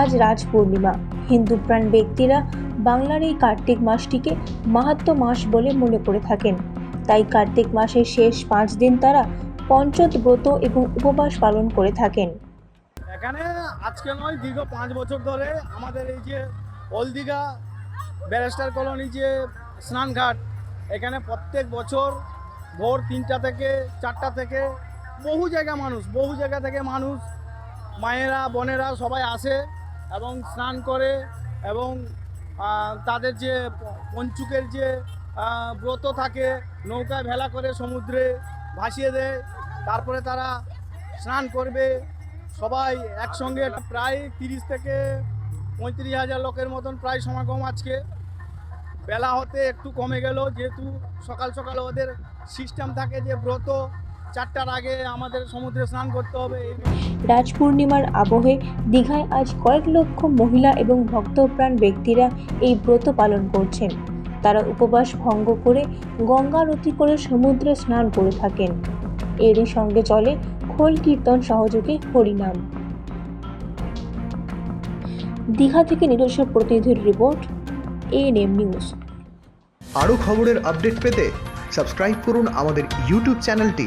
আজ রাজ পূর্ণিমা হিন্দু প্রাণ ব্যক্তিরা বাংলার এই কার্তিক মাসটিকে মাহাত্ম মাস বলে মনে করে থাকেন। তাই কার্তিক মাসের শেষ পাঁচ দিন তারা পঞ্চত ব্রত এবং উপবাস পালন করে থাকেন। এখানে আজকে নয়, দীর্ঘ পাঁচ বছর ধরে আমাদের এই যে ওলদিঘা ব্যারিস্টার কলোনি যে স্নানঘাট, এখানে প্রত্যেক বছর ভোর তিনটা থেকে চারটা থেকে বহু জায়গা মানুষ, বহু জায়গা থেকে মানুষ মায়েরা, বোনেরা সবাই আসে এবং স্নান করে এবং তাদের যে পঞ্চুকের যে ব্রত থাকে, নৌকায় ভেলা করে সমুদ্রে ভাসিয়ে দেয়, তারপরে তারা স্নান করবে। সবাই একসঙ্গে প্রায় তিরিশ থেকে পঁয়ত্রিশ হাজার লোকের মতন প্রায় সমাগম আজকে। বেলা হতে একটু কমে গেল, যেহেতু সকাল সকাল ওদের সিস্টেম থাকে যে ব্রত চারটার আগে আমাদের সমুদ্রে স্নান করতে হবে। রাজ পূর্ণিমার আবহে দীঘায় আজ কয়েক লক্ষ মহিলা এবং ভক্তপ্রাণ ব্যক্তিরা এই ব্রত পালন করছেন। তারা উপবাস ভঙ্গ করে গঙ্গা নদী করে সমুদ্রে স্নান করে থাকেন। এরই সঙ্গে চলে খোল কীর্তন সহযোগে হরিনাম। দীঘা থেকে নিজস্ব প্রতিনিধির রিপোর্ট এএনএম নিউজ। আরও খবরের আপডেট পেতে সাবস্ক্রাইব করুন আমাদের ইউটিউব চ্যানেলটি।